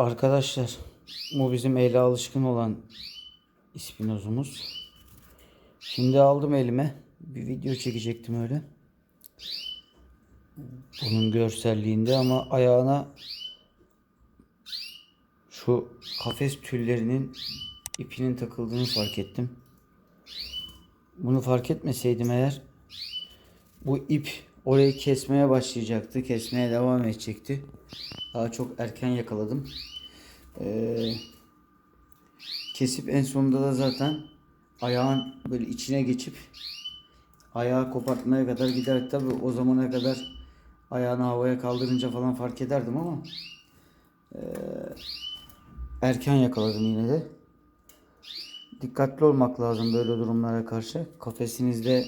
Arkadaşlar bu bizim ele alışkın olan ispinozumuz. Şimdi aldım elime. Bir video çekecektim öyle. Bunun görselliğinde ama ayağına şu kafes tüllerinin ipinin takıldığını fark ettim. Bunu fark etmeseydim eğer bu ip orayı kesmeye başlayacaktı. Kesmeye devam edecekti. Daha çok erken yakaladım. Ee, kesip en sonunda da zaten ayağın böyle içine geçip ayağı kopartmaya kadar gider. Tabi o zamana kadar ayağını havaya kaldırınca falan fark ederdim ama ee, erken yakaladım yine de. Dikkatli olmak lazım böyle durumlara karşı. Kafesinizde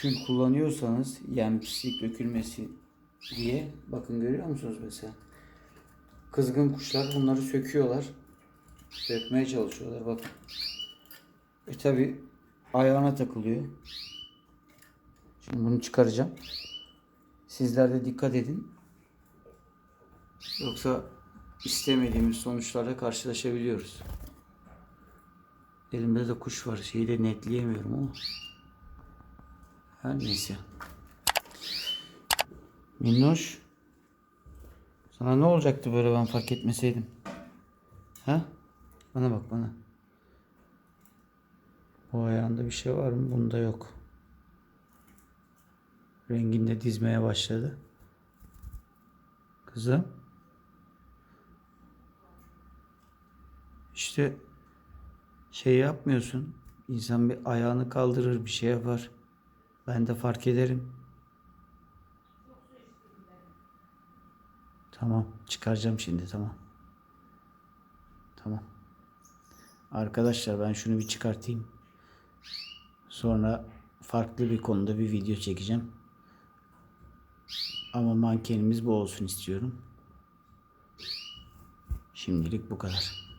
tül kullanıyorsanız yem pislik dökülmesi diye bakın görüyor musunuz mesela? Kızgın kuşlar bunları söküyorlar. Sökmeye çalışıyorlar bakın. E tabi ayağına takılıyor. Şimdi bunu çıkaracağım. Sizler de dikkat edin. Yoksa istemediğimiz sonuçlarla karşılaşabiliyoruz. Elimde de kuş var. Şeyi de netleyemiyorum ama. Her neyse. Minnoş. Sana ne olacaktı böyle ben fark etmeseydim? Ha? Bana bak bana. O ayağında bir şey var mı? Bunda yok. Renginde dizmeye başladı. Kızım. İşte şey yapmıyorsun. İnsan bir ayağını kaldırır, bir şey yapar. Ben de fark ederim. Tamam, çıkaracağım şimdi tamam. Tamam. Arkadaşlar ben şunu bir çıkartayım. Sonra farklı bir konuda bir video çekeceğim. Ama mankenimiz bu olsun istiyorum. Şimdilik bu kadar.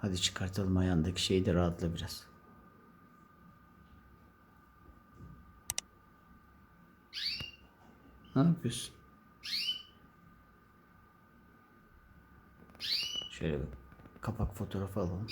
Hadi çıkartalım ayağındaki şeyi de rahatla biraz. Ne yapıyorsun? Şöyle bir kapak fotoğrafı alalım.